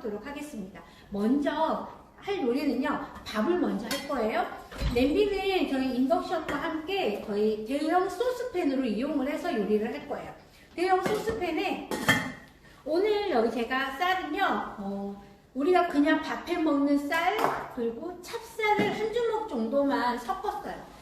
하도록 하겠습니다. 먼저 할 요리는요, 밥을 먼저 할 거예요. 냄비는 저희 인덕션과 함께 저희 대형 소스팬으로 이용을 해서 요리를 할 거예요. 대형 소스팬에 오늘 여기 제가 쌀은요, 어, 우리가 그냥 밥해 먹는 쌀, 그리고 찹쌀을 한 주먹 정도만 섞었어요.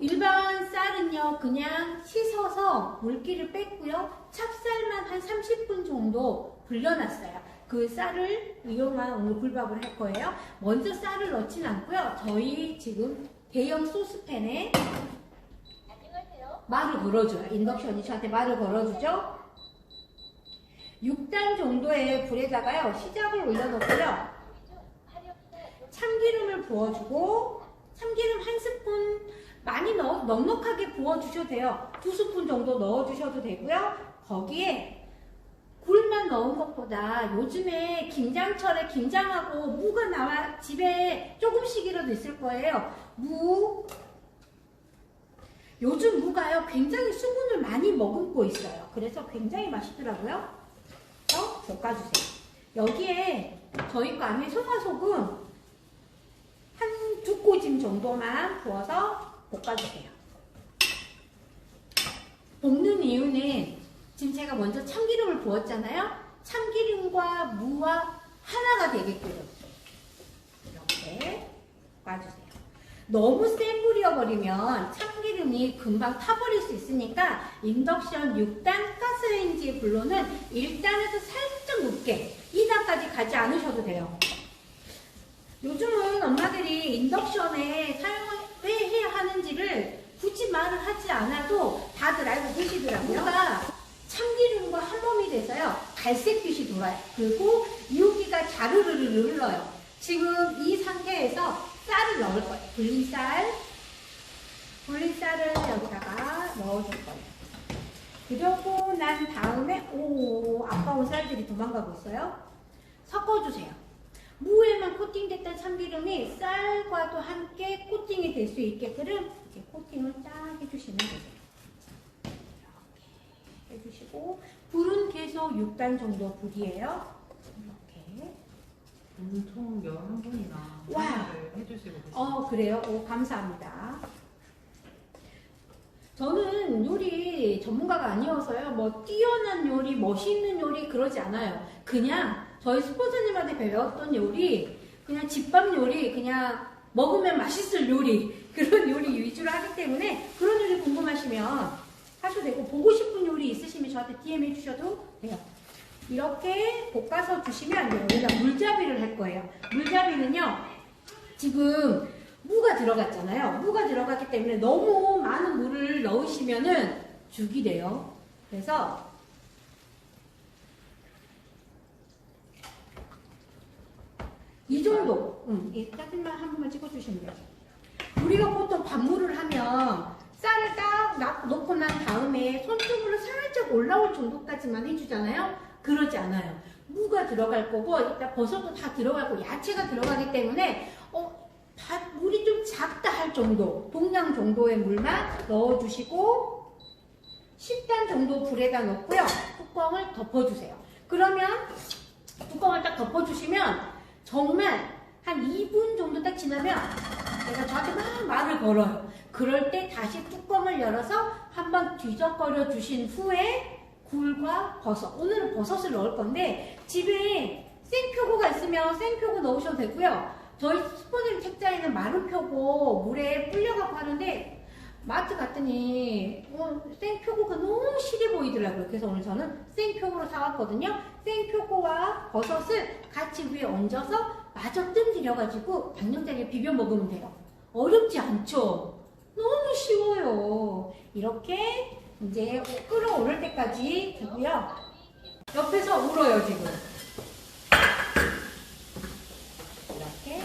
일반 쌀은요, 그냥 씻어서 물기를 뺐고요. 찹쌀만 한 30분 정도 불려놨어요. 그 쌀을 이용한 오늘 굴밥을 할 거예요. 먼저 쌀을 넣진 않고요. 저희 지금 대형 소스팬에 말을 걸어줘요. 인덕션이 저한테 말을 걸어주죠. 6단 정도의 불에다가요. 시작을 올려놓고요. 참기름을 부어주고 참기름 한 스푼 많이 넣어 넉넉하게 부어주셔도 돼요. 두 스푼 정도 넣어주셔도 되고요. 거기에 굴만 넣은 것보다 요즘에 김장철에 김장하고 무가 나와 집에 조금씩이라도 있을 거예요. 무 요즘 무가요 굉장히 수분을 많이 머금고 있어요. 그래서 굉장히 맛있더라고요. 그래서 볶아주세요. 여기에 저희 거 안에 소사소금 한 두 꼬짐 정도만 부어서 볶아주세요. 볶는 이유는 지금 제가 먼저 참기름을 부었잖아요. 참기름과 무와 하나가 되게끔 이렇게 볶아주세요. 너무 센 불이어버리면 참기름이 금방 타버릴 수 있으니까 인덕션 6단 가스레인지 불로는 1단에서 살짝 높게 2단까지 가지 않으셔도 돼요. 요즘은 엄마들이 인덕션에 사용을 왜 해야 하는지를 굳이 말을 하지 않아도 다들 알고 계시더라고요. 뭐가 참기름과 한 몸이 돼서요. 갈색빛이 돌아요. 그리고 유기가 자르르르 흘러요. 지금 이 상태에서 쌀을 넣을 거예요. 불린 쌀. 불린 쌀을 여기다가 넣어줄 거예요. 그러고 난 다음에 오 아까운 쌀들이 도망가고 있어요. 섞어주세요. 무에만 코팅됐던 참기름이 쌀과도 함께 코팅이 될 수 있게끔 이렇게 코팅을 쫙 해주시면 되세요. 이렇게 해주시고 불은 계속 6단 정도 불이에요. 이렇게. 총 11분이나 와. 해주시고. 어 그래요? 오 감사합니다. 저는 요리 전문가가 아니어서요. 뭐 뛰어난 요리, 멋있는 요리 그러지 않아요. 그냥 저희 스포츠님한테 배웠던 요리, 그냥 집밥 요리, 그냥 먹으면 맛있을 요리 그런 요리 위주로 하기 때문에 그런 요리 궁금하시면 하셔도 되고 보고 싶은 요리 있으시면 저한테 DM 해주셔도 돼요. 이렇게 볶아서 주시면. 여기다 물잡이를 할 거예요. 물잡이는요. 지금 무가 들어갔잖아요. 무가 들어갔기 때문에 너무 많은 물을 넣으시면은 죽이 돼요. 그래서 이 정도, 음, 이 짜증만 한 번만 찍어주시면 돼요. 우리가 보통 밥물을 하면 쌀을 딱 놔- 놓고 난 다음에 손톱으로 살짝 올라올 정도까지만 해주잖아요. 그러지 않아요. 무가 들어갈 거고 일단 버섯도 다 들어가고 야채가 들어가기 때문에 어, 밥 물이 좀 작다 할 정도 동량 정도의 물만 넣어주시고 10단 정도 불에다 넣고요. 뚜껑을 덮어주세요. 그러면 뚜껑을 딱 덮어주시면 정말 한 2분 정도 딱 지나면 제가 저한테 막 말을 걸어요. 그럴 때 다시 뚜껑을 열어서 한번 뒤적거려 주신 후에 굴과 버섯. 오늘은 버섯을 넣을 건데 집에 생표고가 있으면 생표고 넣으셔도 되고요. 저희 스포님 책자에는 마른 표고 물에 불려갖고 하는데 마트 갔더니 어, 생표고가 너무 실해 보이더라고요. 그래서 오늘 저는 생표고로 사왔거든요. 생표고와 버섯을 같이 위에 얹어서 마저 뜸 들여가지고 양념장에 비벼 먹으면 돼요. 어렵지 않죠? 쉬워요. 이렇게 이제 끓어오를 때까지 두고요. 옆에서 울어요, 지금. 이렇게.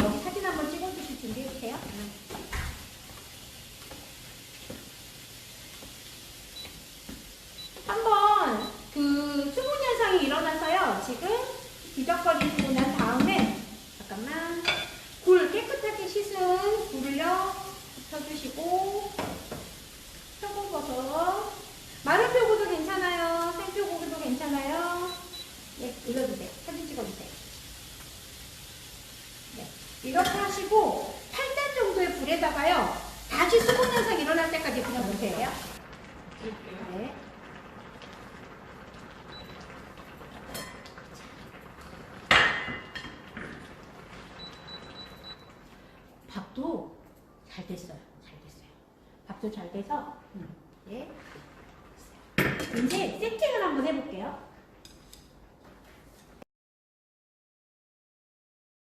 여기 사진 한번 찍어주실 준비해주세요. 한번 그 수분 현상이 일어나서요. 지금 뒤적거리고 난 다음에 잠깐만 굴 는 불을요 펴주시고 펴고어서 마른 표고도 괜찮아요. 생표고도 괜찮아요. 예, 네 올려주세요. 사진 찍어주세요. 네 이렇게 하시고 8단 정도의 불에다가요 다시 수분 현상 일어날 때까지 그냥 보세요. 네. 밥도 잘 됐어요. 잘 됐어요. 밥도 잘 돼서 음, 예. 이제 세팅을 한번 해볼게요.